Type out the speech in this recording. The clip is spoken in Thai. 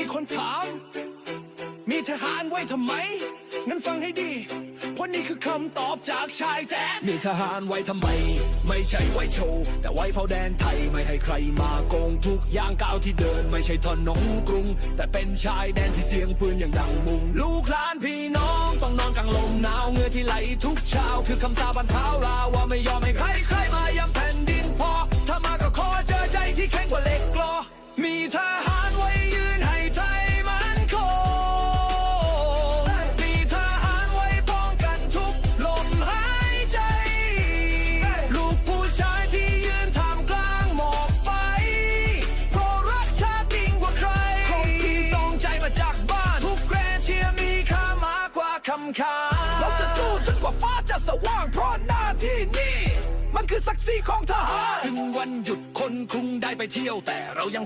มีคนถาม มีทหารไว้ทำไม งั้นฟังให้ดี เพราะนี่คือคำตอบจากชายแดนมีทหารไว้ทำไม ไม่ใช่ไว้โชว์ แต่ไว้เฝ้าแดนไทยไม่ให้ใครมาโกงทุกอย่างก้าวที่เดิน ไม่ใช่ถนนกรุง แต่เป็นชายแดนที่เสียงปืนอย่างดังมุง ลูกหลานพี่น้องต้องนอนกลางลมหนาวเงื่อที่ไหลทุกเช้า คือคำสาบันเท้าลาว่าไม่ยอมให้ใคร คำขานเราจะสู้จนกว่าฟ้าจะสว่างเพราะหน้าที่นี่ มันคือศักดิ์ศรีของทหาร ถึงวันหยุดคนกรุงได้ไปเที่ยวแต่เรายัง